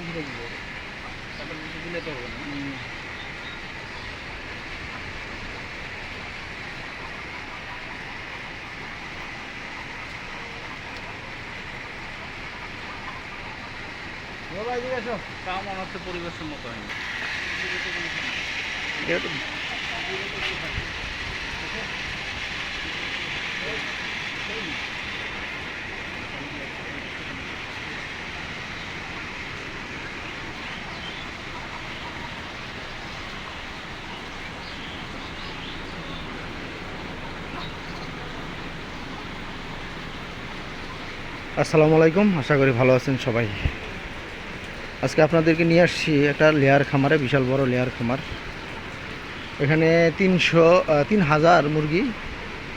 ঘিরে দিব কাটা বেশি দিলে তো হবে না। তাও মনে হচ্ছে পরিবেশের মতো হয়নি। আসসালামু আলাইকুম, আশা করি ভালো আছেন সবাই। আজকে আপনাদেরকে নিয়ে আসছি একটা লেয়ার খামারে, বিশাল বড় লেয়ার খামার। এখানে তিনশো তিন হাজার মুরগি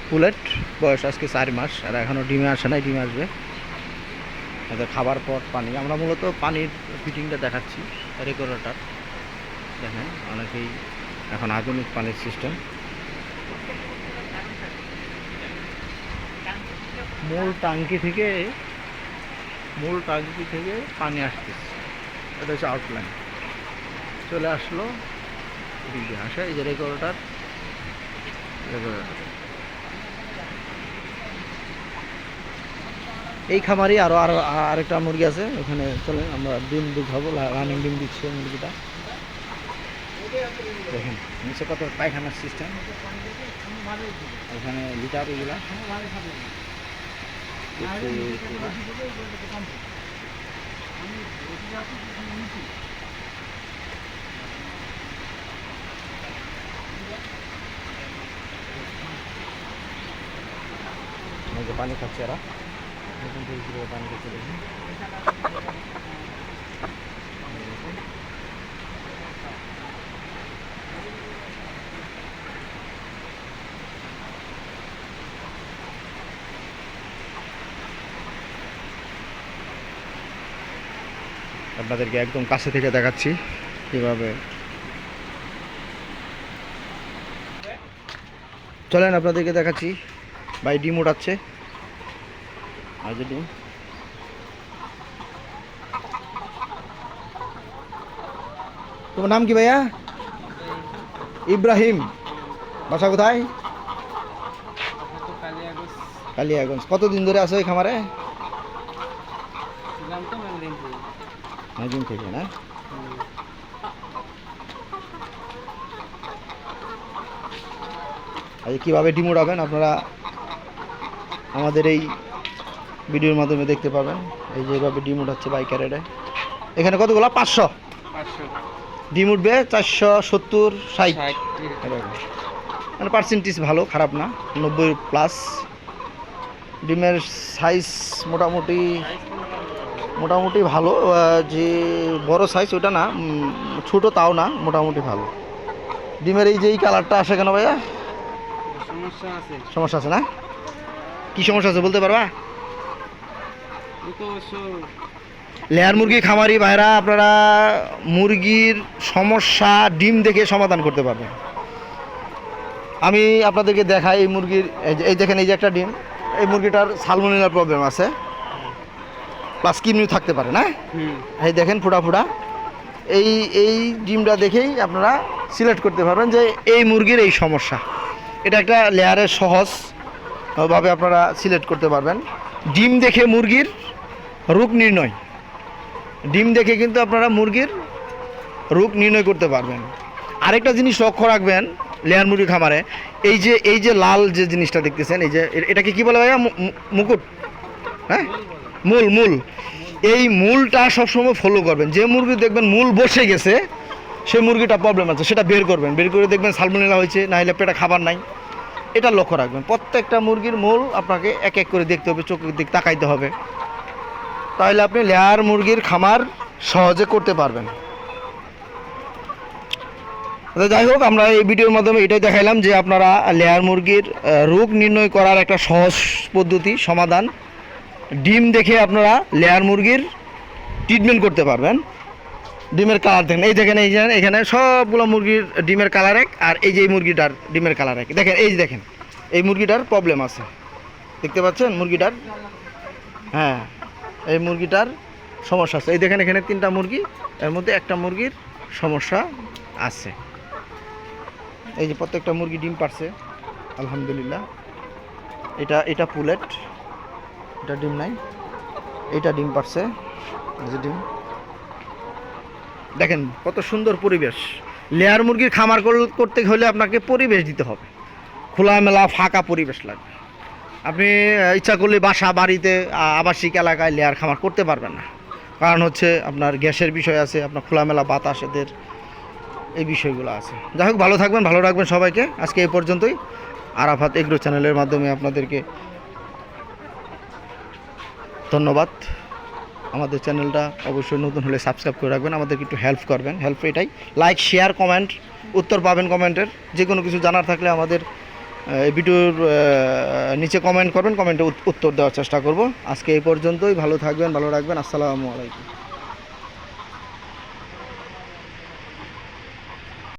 পুলেট, বয়স আজকে চার মাস, আর এখনও ডিমে আসে নাই, ডিমে আসবে। এদের খাবার পর পানি। আমরা মূলত পানির ফিটিংটা দেখাচ্ছি রেকর্ডারটার দেখেন, অনেকেই এখন আধুনিক পানির সিস্টেম। মূল টাঙ্কি থেকে মূল টাঙ্কি থেকে পানি আসতেছে এটা হচ্ছে আউটলাইন চলে আসলো আসে এই যে রেকর্ডার রেকর্ডার এই খামারই আরও আরও আরেকটা মুরগি আছে। ওখানে চলে, আমরা ডিম দেখাবো রানিং ডিম দিচ্ছে মুরগিটা। দেখেন, নিচে কত পায়খানার সিস্টেম ওখানে লিটার এই যে পানি খাচ্ছে এরা নতুন থেকে কীভাবে পানি খাচ্ছে দেখুন আপনাদেরকে একদম কাছে থেকে দেখাচ্ছি কীভাবে। চলেন আপনাদেরকে দেখাচ্ছি। ভাই, ডিম উঠাচ্ছে। আর যে ডিম। তোমার নাম কি ভাইয়া? ইব্রাহিম। বাসা কোথায়? কালিয়াগঞ্জ। কতদিন ধরে আছো এই খামারে? অনেকদিন থেকে না? আজ কীভাবে ডিম উড়াবেন আপনারা আমাদের এই ভিডিওর মাধ্যমে দেখতে পাবেন। এই যে এইভাবে ডিম উঠাচ্ছে বাইকার এডে এখানে কতগুলো? পাঁচশো। ডিম উঠবে চারশো সত্তর ষাট। মানে পার্সেন্টেজ ভালো খারাপ না। নব্বই প্লাস ডিমের সাইজ মোটামুটি মোটামুটি ভালো যে বড় সাইজ ওটা না ছোটো তাও না মোটামুটি ভালো। ডিমের এই যে এই কালারটা আসে কেন ভাইয়া? সমস্যা আছে। সমস্যা আছে না? কি সমস্যা আছে বলতে পারবা? লেয়ার মুরগি খামারি ভাইরা আপনারা মুরগির সমস্যা ডিম দেখে সমাধান করতে পারবেন। আমি আপনাদেরকে দেখাই এই মুরগির এই দেখেন এই যে একটা ডিম এই মুরগিটার সালমোনেলার প্রবলেম আছে। প্লাস কিডনিও থাকতে পারে না? এই দেখেন ফুটা ফুটা। এই এই ডিমটা দেখেই আপনারা সিলেক্ট করতে পারবেন যে এই মুরগির এই সমস্যা। এটা একটা লেয়ারের সহজ ভাবে আপনারা সিলেক্ট করতে পারবেন। ডিম দেখে মুরগির রোগ নির্ণয়। ডিম দেখে কিন্তু আপনারা মুরগির রোগ নির্ণয় করতে পারবেন। আরেকটা জিনিস লক্ষ্য রাখবেন লেয়ার মুরগি খামারে এই যে এই যে লাল যে জিনিসটা দেখতেছেন এই যে এটাকে কি বলে ভাইয়া? মুকুট হ্যাঁ? মূল মূল। এই মূলটা সবসময় ফলো করবেন। যে মুরগি দেখবেন মূল বসে গেছে সেই মুরগিটা প্রবলেম আছে, সেটা বের করবেন। বের করে দেখবেন সালমোনেলা হয়েছে না হলে পেটে খাবার নাই। এটা লক্ষ্য রাখবেন। প্রত্যেকটা মুরগির মূল আপনাকে এক এক করে দেখতে হবে, চোখের দিক তাকাইতে হবে। তাহলে আপনি লেয়ার মুরগির খামার সহজে করতে পারবেন। যাই হোক, আমরা এই ভিডিওর মাধ্যমে এটাই দেখাইলাম যে আপনারা লেয়ার মুরগির রোগ নির্ণয় করার একটা সহজ পদ্ধতি, সমাধান ডিম দেখে আপনারা লেয়ার মুরগির ট্রিটমেন্ট করতে পারবেন। ডিমের কালার দেখেন, এই দেখেন, এই যে এখানে সবগুলো মুরগির ডিমের কালার এক, আর এই যে এই মুরগিটার ডিমের কালার এক। দেখেন, এই যে দেখেন, এই মুরগিটার প্রবলেম আছে। দেখতে পাচ্ছেন? মুরগিটার হ্যাঁ এই মুরগিটার সমস্যা আছে। এই দেখেন, এখানে তিনটা মুরগি, এর মধ্যে একটা মুরগির সমস্যা আছে। এই যে প্রত্যেকটা মুরগি ডিম পারছে, আলহামদুলিল্লাহ। এটা এটা পুলেট। এটা ডিম নাই। এটা ডিম পারছে। ডিম। দেখেন, কত সুন্দর পরিবেশ। লেয়ার মুরগির খামার করতে হলে আপনাকে পরিবেশ দিতে হবে। খোলামেলা, ফাঁকা পরিবেশ লাগবে। আপনি ইচ্ছা করলে বাসা, বাড়িতে আবাসিক এলাকায় লেয়ার খামার করতে পারবেন না। কারণ হচ্ছে আপনার গ্যাসের বিষয় আছে, আপনার খোলামেলা বাতাস এদের এই বিষয়গুলো আছে। যাই হোক, ভালো থাকবেন, ভালো রাখবেন সবাইকে। আজকে এই পর্যন্তই। আরাফাত এগ্রো চ্যানেলের মাধ্যমে আপনাদেরকে ধন্যবাদ। আমাদের চ্যানেলটা অবশ্যই নতুন হলে সাবস্ক্রাইব করে রাখবেন, আমাদেরকে একটু হেল্প করবেন। হেল্প এটাই। লাইক শেয়ার কমেন্ট উত্তর পাবেন কমেন্টের যে কোনো কিছু জানার থাকলে আমাদের ভিডিওর নিচে কমেন্ট করবেন কমেন্টে উত্তর দেওয়ার চেষ্টা করব। আজকে এই পর্যন্তই। ভালো থাকবেন, ভালো রাখবেন। আসসালামু আলাইকুম।